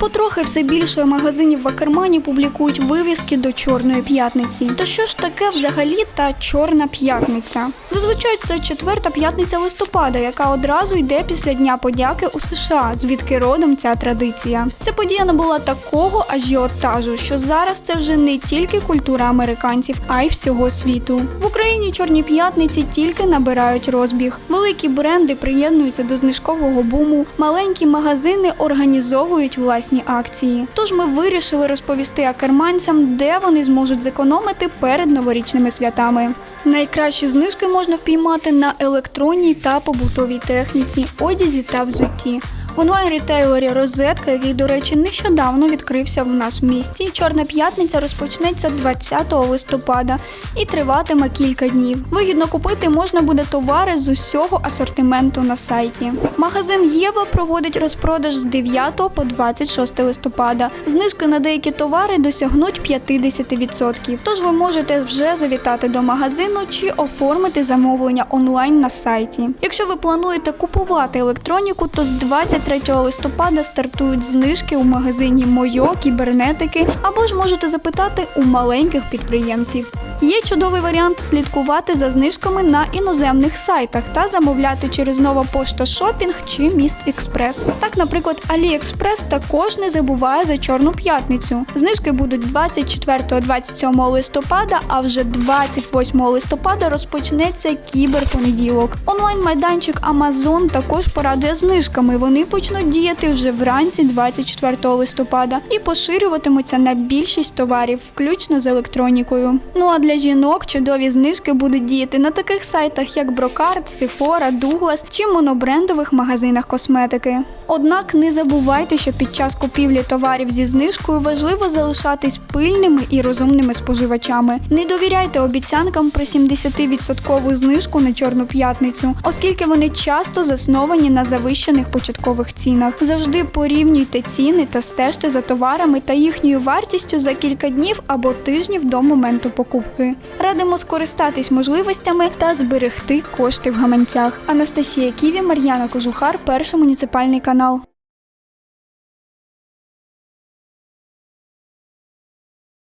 Потрохи все більше магазинів в Акермані публікують вивіски до Чорної п'ятниці. То що ж таке взагалі та Чорна п'ятниця? Зазвичай це четверта п'ятниця листопада, яка одразу йде після Дня подяки у США, звідки родом ця традиція. Ця подія набула такого ажіотажу, що зараз це вже не тільки культура американців, а й всього світу. В Україні чорні п'ятниці тільки набирають розбіг. Великі бренди приєднуються до знижкового буму, маленькі магазини організовують власні акції. Тож ми вирішили розповісти акерманцям, де вони зможуть зекономити перед новорічними святами. Найкращі знижки можна впіймати на електронній та побутовій техніці, одязі та взутті. Онлайн-ретейлері Розетка, який, до речі, нещодавно відкрився в нас в місті. Чорна п'ятниця розпочнеться 20 листопада і триватиме кілька днів. Вигідно купити можна буде товари з усього асортименту на сайті. Магазин Єва проводить розпродаж з 9 по 26 листопада. Знижки на деякі товари досягнуть 50%. Тож ви можете вже завітати до магазину чи оформити замовлення онлайн на сайті. Якщо ви плануєте купувати електроніку, то з 23 листопада стартують знижки у магазині Мойо, кібернетики або ж можете запитати у маленьких підприємців. Є чудовий варіант слідкувати за знижками на іноземних сайтах та замовляти через нова пошта Шопінг чи Міст Експрес. Так, наприклад, AliExpress також не забуває за Чорну п'ятницю. Знижки будуть 24-27 листопада, а вже 28 листопада розпочнеться кіберпонеділок. Онлайн-майданчик Amazon також порадує знижками. Вони почнуть діяти вже вранці 24 листопада і поширюватимуться на більшість товарів, включно з електронікою. Ну а для жінок чудові знижки будуть діяти на таких сайтах, як Brocard, Sephora, Douglas чи монобрендових магазинах косметики. Однак не забувайте, що під час купівлі товарів зі знижкою важливо залишатись пильними і розумними споживачами. Не довіряйте обіцянкам про 70% знижку на чорну п'ятницю, оскільки вони часто засновані на завищених початкових цінах. Завжди порівнюйте ціни та стежте за товарами та їхньою вартістю за кілька днів або тижнів до моменту покупки. Радимо скористатись можливостями та зберегти кошти в гаманцях. Анастасія Ківі, Мар'яна Кожухар, перший муніципальний канал.